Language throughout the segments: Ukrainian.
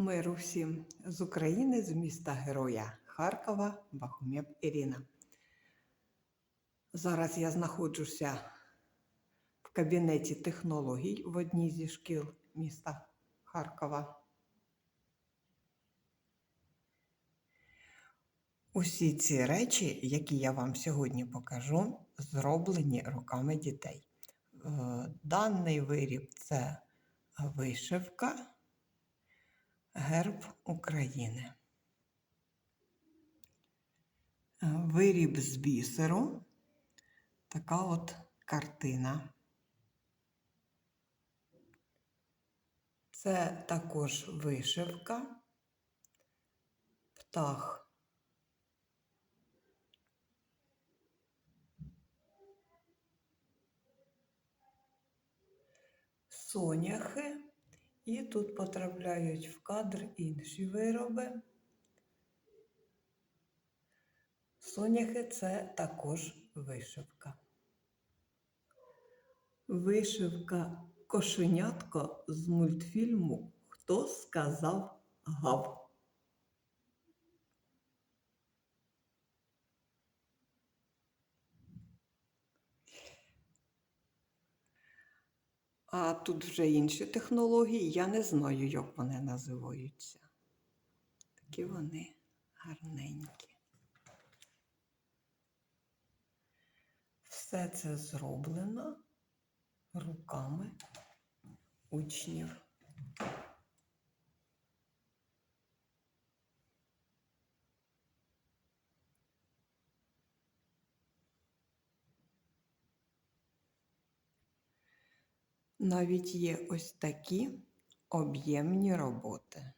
Миру всім з України, з міста Героя Харкова, Бахумєб Ірина. Зараз я знаходжуся в кабінеті технологій в одній зі шкіл міста Харкова. Усі ці речі, які я вам сьогодні покажу, зроблені руками дітей. Е, Даний виріб це вишивка герб України. Е, Виріб з бісеру. Така от картина. Це також вишивка, птах. Соняхи. І тут потрапляють в кадр інші вироби. Соняхи це також вишивка. Вишивка кошенятко з мультфільму Хто сказав гав. А тут вже інші технології, я не знаю, як вони називаються. Такі вони гарненькі. Все це зроблено руками учнів. Навіть є ось такі об'ємні роботи.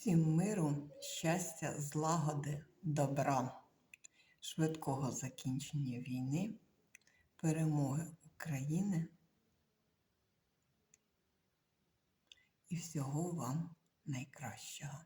Всім миру, щастя, злагоди, добра, швидкого закінчення війни, перемоги України і всього вам найкращого.